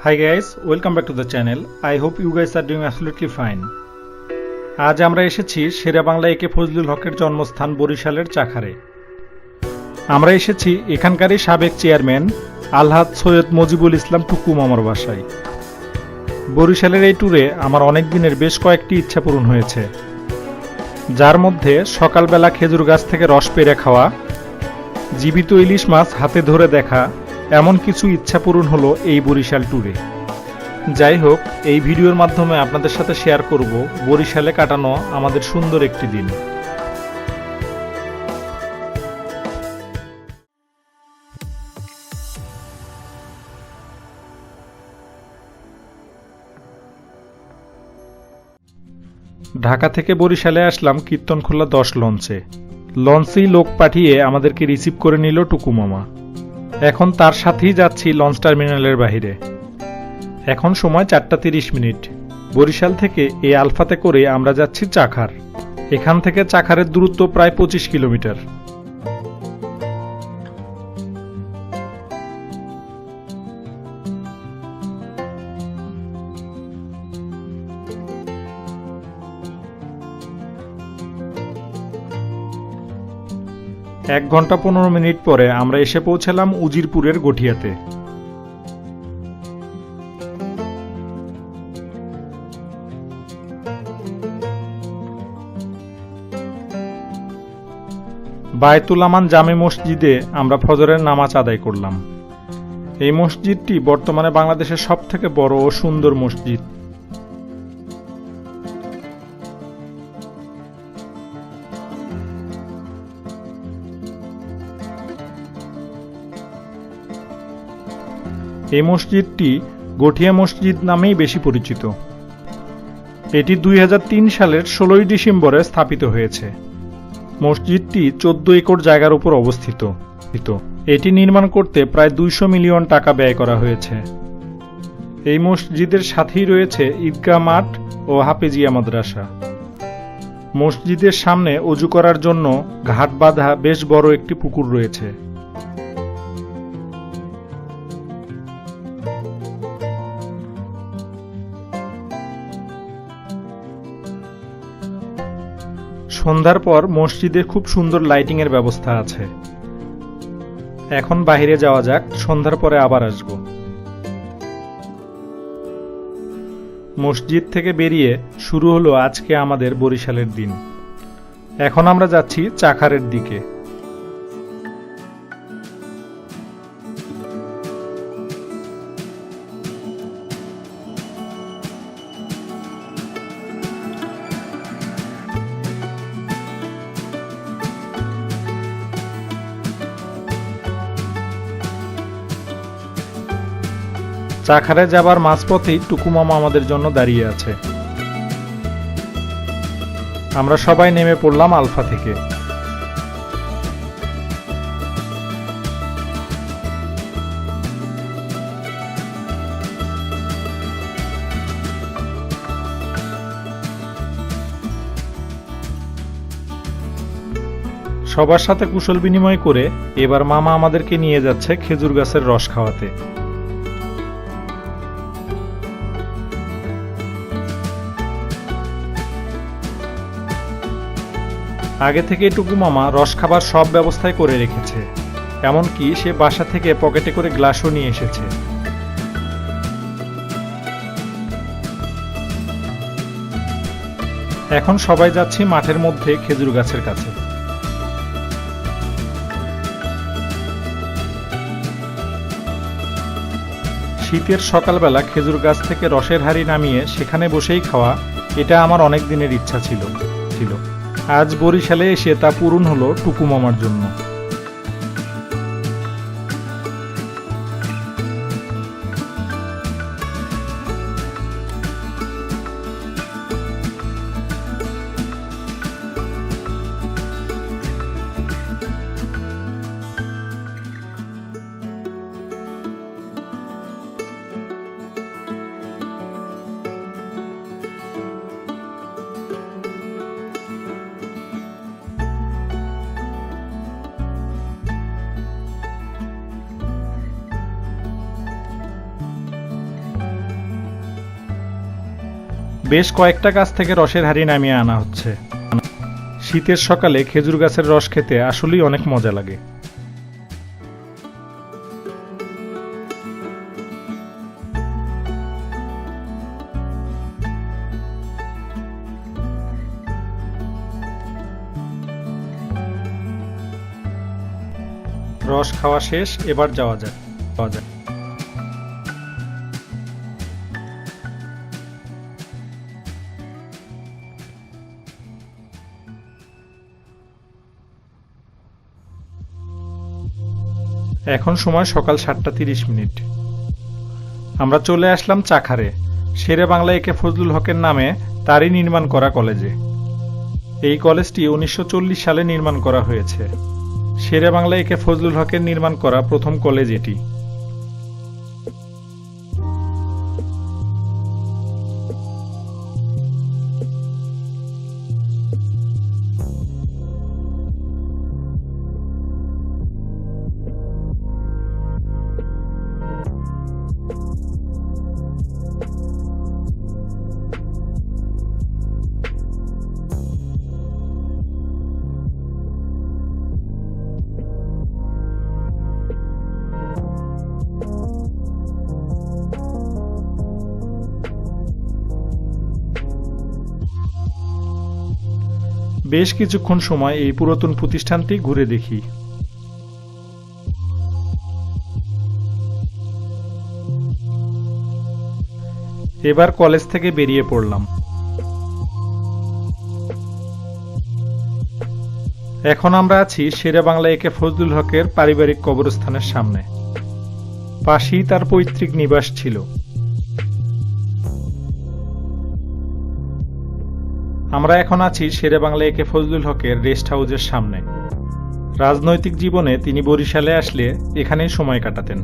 Hi guys, welcome back to the channel. I hope you guys are doing absolutely fine. আজ আমরা এসেছি শেরা বাংলা একে ফজলুল হকের জন্মস্থান বরিশালের চাখারে আমরা এসেছি এখানকারই সাবেক চেয়ারম্যান আলহাদ সৈয়দ মজিবুল ইসলাম টুকু মামার বাসায় বরিশালের এই ট্যুরে আমার অনেক দিনের বেশ কয়েকটি ইচ্ছা পূরণ হয়েছে যার মধ্যে সকালবেলা খেজুর গাছ থেকে রস পেরে খাওয়া জীবিত ইলিশ মাছ হাতে ধরে দেখা এমন কিছু ইচ্ছা পূরণ হলো এই বরিশাল ট্যুরে। যাই হোক, এই ভিডিওর মাধ্যমে আপনাদের সাথে শেয়ার করব বরিশালে কাটানো আমাদের সুন্দর একটি দিন। ঢাকা থেকে বরিশালে আসলাম কীর্তনখোলা দশ লঞ্চে। লঞ্চেই লোক পাঠিয়ে আমাদেরকে রিসিভ করে নিল টুকু মামা এখন তার সাথেই যাচ্ছি লঞ্চ টার্মিনালের বাহিরে। এখন সময় চারটা তিরিশ মিনিট। বরিশাল থেকে এই আলফাতে করে আমরা যাচ্ছি চাখার। এখান থেকে চাখারের দূরত্ব প্রায় পঁচিশ কিলোমিটার। এক ঘণ্টা পনেরো মিনিট পরে আমরা এসে পৌঁছালাম উজিরপুরের গঠিয়াতে। বায়তুল আমান জামে মসজিদে আমরা ফজরের নামাজ আদায় করলাম। এই মসজিদটি বর্তমানে বাংলাদেশের সবথেকে বড় ও সুন্দর মসজিদ। এই মসজিদটি গঠিয়া মসজিদ নামেই বেশি পরিচিত। এটি দুই হাজার তিন সালের ষোলোই ডিসেম্বরে স্থাপিত হয়েছে। মসজিদটি চোদ্দ একর জায়গার উপর অবস্থিত। এটি নির্মাণ করতে প্রায় দুইশো মিলিয়ন টাকা ব্যয় করা হয়েছে। এই মসজিদের সাথেই রয়েছে ঈদগাহ মাঠ ও হাফেজিয়া মাদ্রাসা। মসজিদের সামনে অজু করার জন্য ঘাট বাঁধা বেশ বড় একটি পুকুর রয়েছে। সন্ধ্যার পর মসজিদে খুব সুন্দর লাইটিংয়ের ব্যবস্থা আছে। এখন বাইরে যাওয়া যাক, সন্ধ্যার পরে আবার আসব। মসজিদ থেকে বেরিয়ে শুরু হলো আজকে আমাদের বরিশালের দিন। এখন আমরা যাচ্ছি চাখারের দিকে। চাখারে যাবার মাঝপথেই টুকু মামা আমাদের জন্য দাঁড়িয়ে আছে। আমরা সবাই নেমে পড়লাম আলফা থেকে। সবার সাথে কুশল বিনিময় করে এবার মামা আমাদেরকে নিয়ে যাচ্ছে খেজুর গাছের রস খাওয়াতে। আগে থেকে টুকু মামা রস খাবার সব ব্যবস্থাই করে রেখেছে। এমনকি সে বাসা থেকে পকেটে করে গ্লাসও নিয়ে এসেছে। এখন সবাই যাচ্ছি মাঠের মধ্যে খেজুর গাছের কাছে। শীতের সকালবেলা খেজুর গাছ থেকে রসের হাড়ি নামিয়ে সেখানে বসেই খাওয়া এটা আমার অনেক দিনের ইচ্ছা ছিল ছিল। আজ বরিশালে এসে তা পূরণ হলো টুকু মামার জন্য। বেশ কয়েকটা গাছ থেকে রসের হাড়ি নামিয়ে আনা হচ্ছে। শীতের সকালে খেজুর গাছের রস খেতে আসলেই অনেক মজা লাগে। রস খাওয়া শেষ, এবার যাওয়া যাক। যাওয়া যাক। এখন সময় সকাল সাতটা তিরিশ মিনিট। আমরা চলে আসলাম চাখারে। শেরে বাংলা একে ফজলুল হকের নামে তারই নির্মাণ করা কলেজে। এই কলেজটি উনিশশো চল্লিশ সালে নির্মাণ করা হয়েছে। শেরে বাংলা একে ফজলুল হকের নির্মাণ করা প্রথম কলেজ এটি। বেশ কিছুক্ষণ সময় এই পুরাতন প্রতিষ্ঠানটি ঘুরে দেখি। এবার কলেজ থেকে বেরিয়ে পড়লাম। এখন আমরা আছি শেরে বাংলা একে ফজলুল হকের পারিবারিক কবরস্থানের সামনে। পাশেই তার পৈতৃক নিবাস ছিল। আমরা এখন আছি শেরে বাংলা একে ফজলুল হকের রেস্ট হাউসের সামনে। রাজনৈতিক জীবনে তিনি বরিশালে আসলে এখানেই সময় কাটাতেন।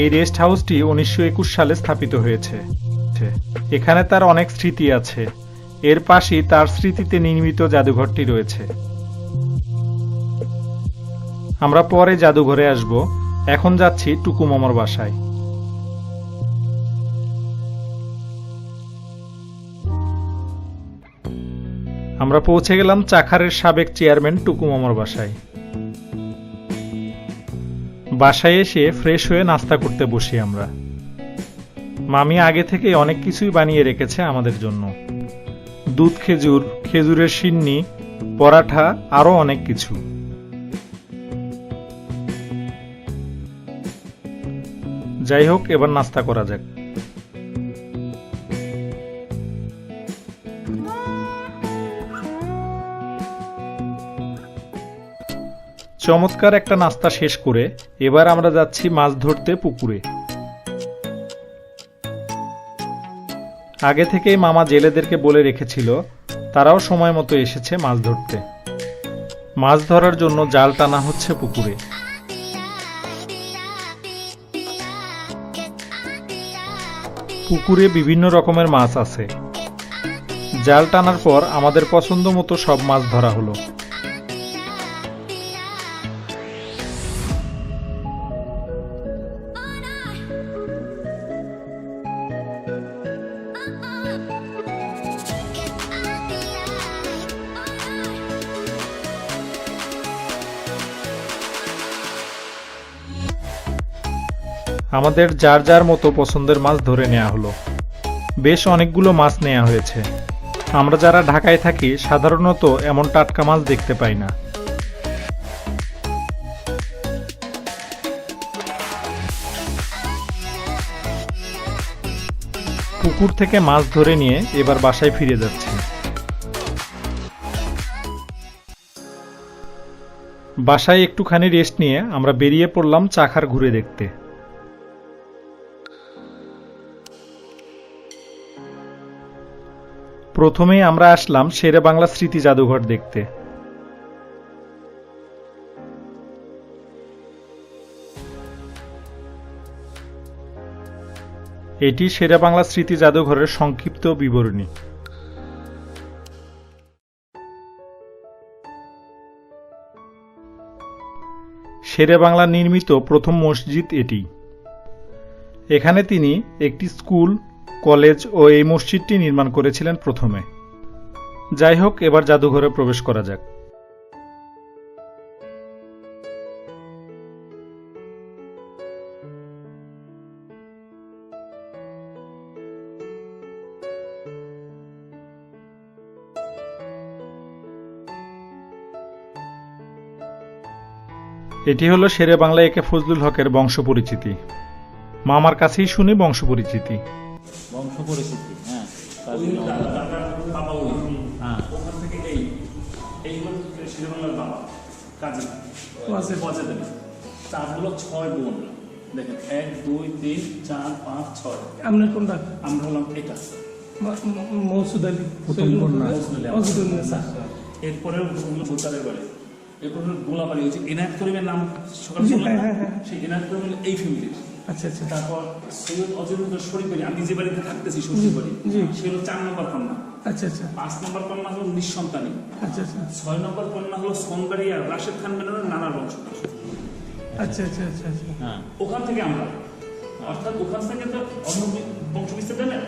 এই রেস্ট হাউসটি উনিশশো একুশ সালে স্থাপিত হয়েছে। এখানে তার অনেক স্মৃতি আছে। এর পাশেই তার স্মৃতিতে নির্মিত জাদুঘরটি রয়েছে। আমরা পরে জাদুঘরে আসব। এখন যাচ্ছি টুকু মামার বাসায়। আমরা পৌঁছে গেলাম চাখারের সাবেক চেয়ারম্যান টুকু মামার বাসায়। বাসায় এসে ফ্রেশ হয়ে নাস্তা করতে বসি আমরা। মামি আগে থেকে অনেক কিছুই বানিয়ে রেখেছে আমাদের জন্য। দুধ, খেজুর, খেজুরের সিন্নি, পরাঠা, আরও অনেক কিছু। যাই হোক, এবার নাস্তা করা যাক। চমৎকার একটা নাস্তা শেষ করে এবার আমরা যাচ্ছি মাছ ধরতে পুকুরে। আগে থেকেই মামা জেলেদেরকে বলে রেখেছিল, তারাও সময় মতো এসেছে মাছ ধরতে। মাছ ধরার জন্য জাল টানা হচ্ছে পুকুরে। পুকুরে বিভিন্ন রকমের মাছ আছে। জাল টানার পর আমাদের পছন্দ মতো সব মাছ ধরা হলো। আমাদের যার যার মতো পছন্দের মাছ ধরে নেওয়া হলো। বেশ অনেকগুলো মাছ নেওয়া হয়েছে। আমরা যারা ঢাকায় থাকি, সাধারণত এমন টাটকা মাছ দেখতে পাই না। পুকুর থেকে মাছ ধরে নিয়ে এবার বাসায় ফিরে যাচ্ছি। বাসায় একটুখানি রেস্ট নিয়ে আমরা বেরিয়ে পড়লাম চাখার ঘুরে দেখতে। প্রথমেই আমরা আসলাম শেরে বাংলা স্মৃতি জাদুঘর দেখতে। এটি সেরা বাংলা স্মৃতি জাদুঘরের সংক্ষিপ্ত বিবরণী। শেরে বাংলা নির্মিত প্রথম মসজিদ এটি। এখানে তিনি একটি স্কুল কলেজ ও এই মসজিদটি নির্মাণ করেছিলেন প্রথমে। যাই হোক, এবার জাদুঘরে প্রবেশ করা যাক। এটি হলো শেরে বাংলা একে ফজলুল হকের বংশ পরিচিতি মামার কাছেই শুনি বংশ পরিচিতি বংশ পরিচিতি হ্যাঁ বাবা হ্যাঁ। ওখান থেকে এই এই হলো শিরোমালার বাবা কাজী। ওয়াজে ওয়াজে দেবে চারগুলো ছয় বোন। দেখেন এক দুই তিন চার পাঁচ ছয়। আপনার কোনটা? আমরা হলাম এটা। ম- ম- মৌসুদ আলী। মৌসুদ এরপরে ভোটারের বাড়ি। এরপর হলো গোলাবাড়ি। হচ্ছে এনায়ত করিমের নাম সকাল? হ্যাঁ, হ্যাঁ, হ্যাঁ। সেই এনায়ত করিম এই ফ্যামিলির আচ্ছা আচ্ছা তারপর সৈয়দ অজরুদ্দ শরীফ বাড়ি আমি যে বাড়িতে থাকতেছি শ্বশুর বাড়ি জি। সে হলো চার নম্বর কন্যা। আচ্ছা আচ্ছা। পাঁচ নম্বর কন্যা হলো নিঃসন্তানী আচ্ছা আচ্ছা। ছয় নম্বর কন্যা হলো সোনবাড়ি আর রাশেদ খান মেননের নানার বংশ আচ্ছা আচ্ছা আচ্ছা আচ্ছা। হ্যাঁ। ওখান থেকে আমরা। অর্থাৎ ওখান থেকে তো অন্য বংশ বিস্তার দেয় না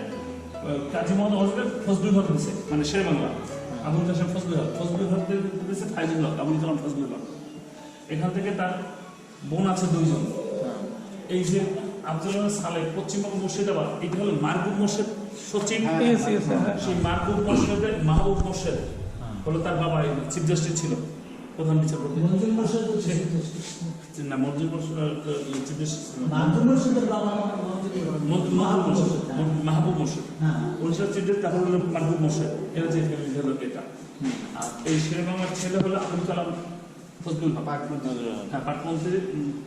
কাজী মোহাম্মদ হজরত ফজলুল হক দিছে মানে শের বাংলা। আবুল কাসেম ফজলুল হক। ফজলুল হক দিয়েছে ফাইজুল হক আবুল কালাম ফজলুল হক। এখান থেকে তার বোন আছে দুইজন। এই যে আব্দুল সালেহ পশ্চিমবঙ্গ মুর্শিদাবাদ এটা হলো মারকুব মোর্শেদ সচিব। সেই মারকুব মোর্শেদের মাহবুব মোর্শেদ হলো তার বাবা চিফ জাস্টিস ছিল প্রধান বিচারপতি। না মঞ্জুর চিফ জাস্টিস মাহবুব উনিশশো তারপর হলো যে ফ্যামিলি হলো এটা। আর এই শেরে বাংলার ছেলে হলো আবুল কালাম। ফজলুল হক। হ্যাঁ পাটমন্ত্রী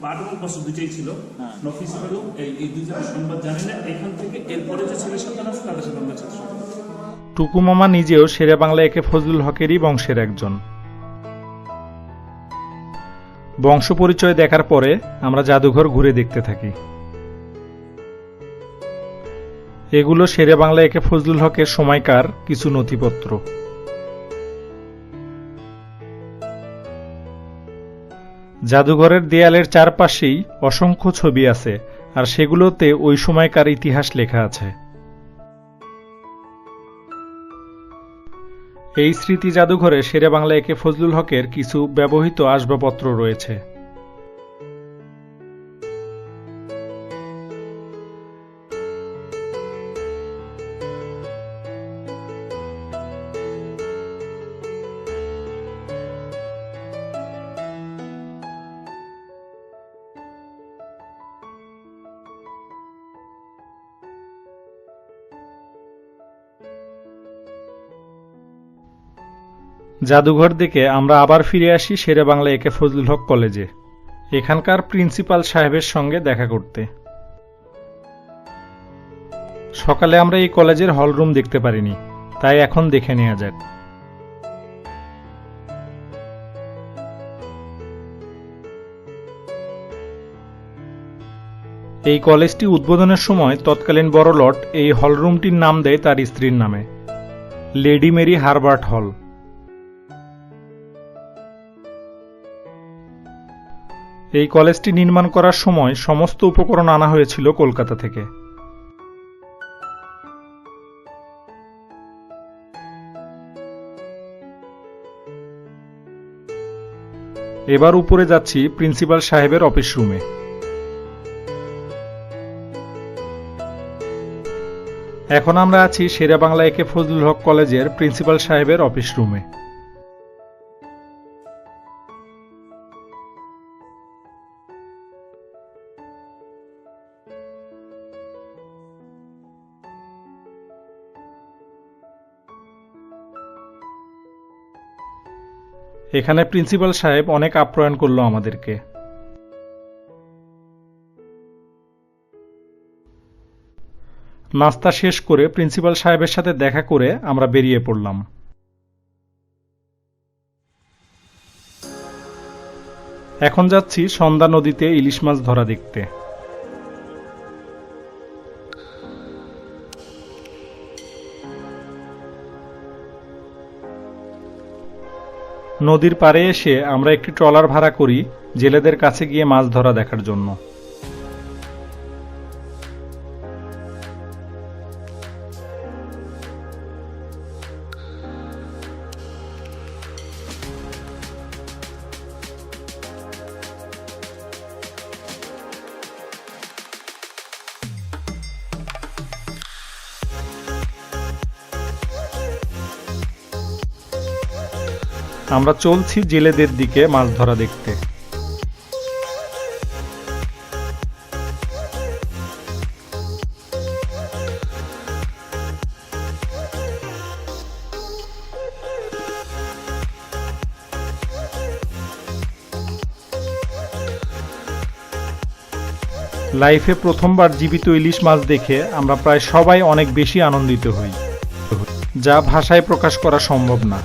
পাট এবং বছর দুইটাই ছিল। হ্যাঁ। নফিস হলো এই এই দুইজনের সংবাদ জানি না। এখান থেকে এরপরে যে ছেলে সন্তান আছে তাদের সাথে আমরা টুকু মামা নিজেও শেরে বাংলা একে ফজলুল হকেরই বংশের একজন। বংশ পরিচয় দেখার পরে আমরা জাদুঘর ঘুরে দেখতে থাকি। এগুলো শেরে বাংলা একে ফজলুল হকের সময়কার কিছু নথিপত্র। জাদুঘরের দেয়ালের চারপাশেই অসংখ্য ছবি আছে, আর সেগুলোতে ওই সময়কার ইতিহাস লেখা আছে। এই স্মৃতি জাদুঘরে শেরে বাংলা একে ফজলুল হকের কিছু ব্যবহৃত আসবাবপত্র রয়েছে। জাদুঘর থেকে আমরা আবার ফিরে আসি শেরে বাংলা একে ফজলুল হক কলেজে। এখানকার প্রিন্সিপাল সাহেবের সঙ্গে দেখা করতে। সকালে আমরা এই কলেজের হলরুম দেখতে পারিনি, তাই এখন দেখে নেওয়া যাক। এই কলেজটি উদ্বোধনের সময় তৎকালীন বড় বড়লট এই হলরুমটির নাম দেয় তার স্ত্রীর নামে, লেডি মেরি হারবার্ট হল। এই কলেজটি নির্মাণ করার সময় সমস্ত উপকরণ আনা হয়েছিল কলকাতা থেকে। এবার উপরে যাচ্ছি প্রিন্সিপাল সাহেবের অফিস রুমে। এখন আমরা আছি শেরা বাংলা একে ফজলুল হক কলেজের প্রিন্সিপাল সাহেবের অফিস রুমে। এখানে প্রিন্সিপাল সাহেব অনেক আপ্যায়ন করল আমাদেরকে। নাস্তা শেষ করে প্রিন্সিপাল সাহেবের সাথে দেখা করে আমরা বেরিয়ে পড়লাম। এখন যাচ্ছি সন্ধ্যা নদীতে ইলিশ মাছ ধরা দেখতে। নদীর পাড়ে এসে আমরা একটি ট্রলার ভাড়া করি জেলেদের কাছে গিয়ে মাছ ধরা দেখার জন্য। আমরা চলছি জেলেদের দিকে মাছ ধরা দেখতে। লাইফে প্রথমবার জীবিত ইলিশ মাছ দেখে আমরা প্রায় সবাই অনেক বেশি আনন্দিত হই, যা ভাষায় প্রকাশ করা সম্ভব না।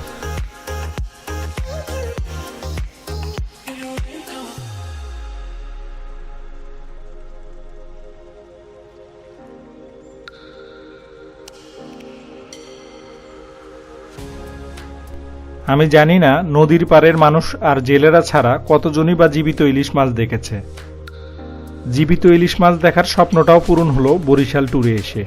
আমি জানি না নদীর পাড়ের মানুষ আর জেলেরা ছাড়া কতজনই বা জীবিত ইলিশ মাছ দেখেছে। জীবিত ইলিশ মাছ দেখার স্বপ্নটাও পূরণ হলো বরিশাল ট্যুরে এসে।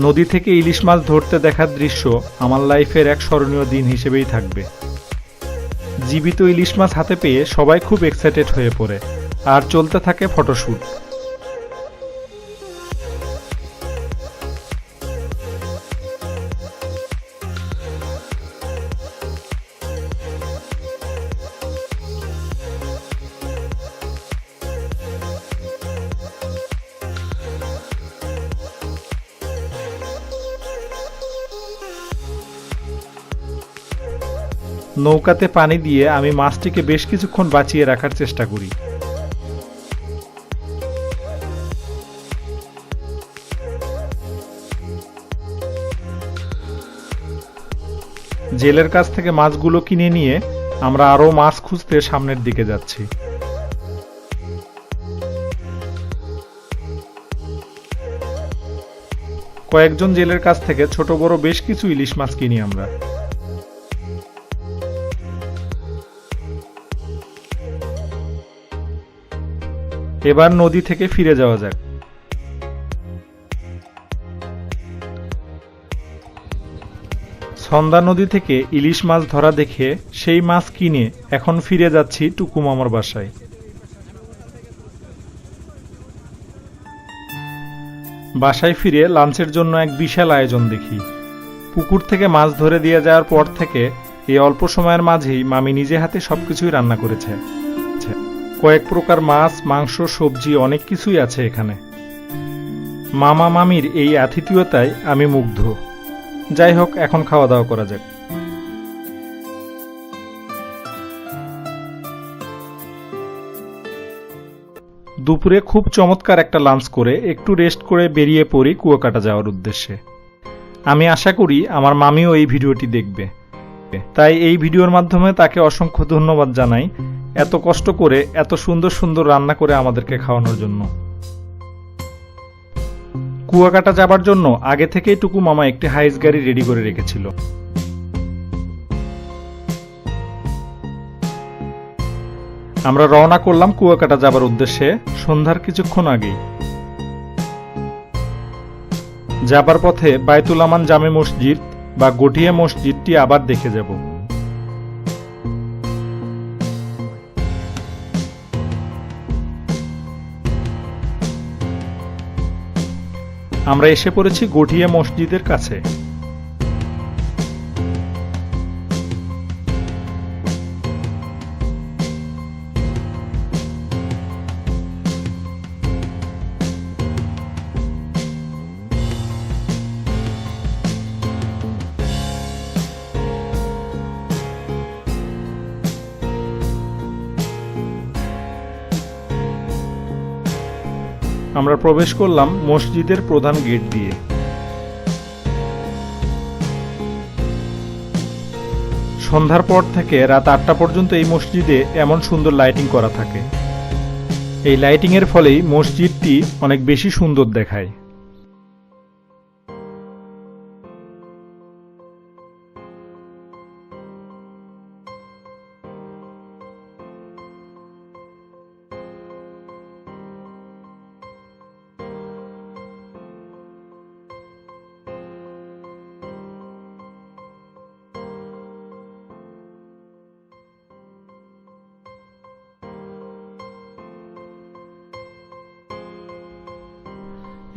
নদী থেকে ইলিশ মাছ ধরতে দেখার দৃশ্য আমার লাইফের এক স্মরণীয় দিন হিসেবেই থাকবে। জীবিত ইলিশ মাছ হাতে পেয়ে সবাই খুব এক্সাইটেড হয়ে পড়ে। আর চলতে থাকে ফটোশ্যুট নৌকাতে পানি দিয়ে আমি মাছটিকে বেশ কিছুক্ষণ বাঁচিয়ে রাখার চেষ্টা করি। জেলের কাছ থেকে মাছগুলো কিনে নিয়ে আমরা আরও মাছ খুঁজতে সামনের দিকে যাচ্ছি। কয়েকজন জেলের কাছ থেকে ছোট বড় বেশ কিছু ইলিশ মাছ কিনি আমরা। এবার নদী থেকে ফিরে যাওয়া যাক। সন্ধ্যা নদী থেকে ইলিশ মাছ ধরা দেখে সেই মাছ কিনে এখন ফিরে যাচ্ছি টুকু মামার বাসায়। বাসায় ফিরে লাঞ্চের জন্য এক বিশাল আয়োজন দেখি। পুকুর থেকে মাছ ধরে দিয়ে যাওয়ার পর থেকে এই অল্প সময়ের মাঝেই মামি নিজে হাতে সবকিছুই রান্না করেছে। কয়েক প্রকার মাছ, মাংস, সবজি, অনেক কিছুই আছে এখানে। মামা মামির এই আতিথিয়তায় আমি মুগ্ধ। যাই হোক, এখন খাওয়া দাওয়া করা যাক। দুপুরে খুব চমৎকার একটা লাঞ্চ করে একটু রেস্ট করে বেরিয়ে পড়ি কুয়াকাটা যাওয়ার উদ্দেশ্যে। আমি আশা করি আমার মামিও এই ভিডিওটি দেখবে। তাই এই ভিডিওর মাধ্যমে তাকে অসংখ্য ধন্যবাদ জানাই। এত কষ্ট করে, এত সুন্দর সুন্দর রান্না করে আমাদেরকে খাওয়ানোর জন্য। কুয়াকাটা যাবার জন্য আগে থেকেই টুকু মামা একটি হাইস গাড়ি রেডি করে রেখেছিল। আমরা রওনা করলাম কুয়াকাটা যাবার উদ্দেশ্যে সন্ধ্যার কিছুক্ষণ আগেই। যাবার পথে বায়তুল আমান জামে মসজিদ বা গঠিয়া মসজিদটি আবার দেখে যাব। আমরা এসে পড়েছি গঠিয়া মসজিদের কাছে। আমরা প্রবেশ করলাম মসজিদের প্রধান গেট দিয়ে। সন্ধ্যার পর থেকে রাত আটটা পর্যন্ত এই মসজিদে এমন সুন্দর লাইটিং করা থাকে। এই লাইটিংয়ের ফলেই মসজিদটি অনেক বেশি সুন্দর দেখায়।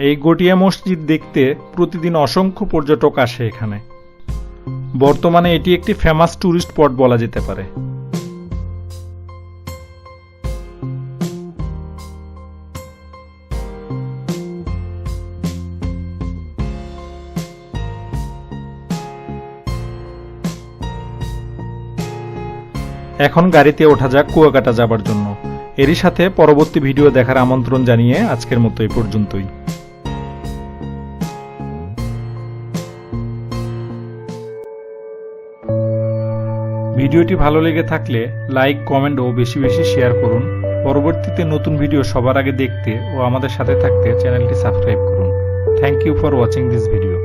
এই গটিয়া মসজিদ দেখতে প্রতিদিন অসংখ্য পর্যটক আসে এখানে। বর্তমানে এটি একটি ফেমাস ট্যুরিস্ট স্পট বলা যেতে পারে। এখন গাড়িতে ওঠা যাক কুয়াকাটা যাবার জন্য। এরই সাথে পরবর্তী ভিডিও দেখার আমন্ত্রণ জানিয়ে আজকের মতো এই পর্যন্তই। ভিডিওটি ভালো লেগে থাকলে লাইক, কমেন্ট ও বেশি বেশি শেয়ার করুন। পরবর্তীতে নতুন ভিডিও সবার আগে দেখতে ও আমাদের সাথে থাকতে চ্যানেলটি সাবস্ক্রাইব করুন। Thank you for watching this video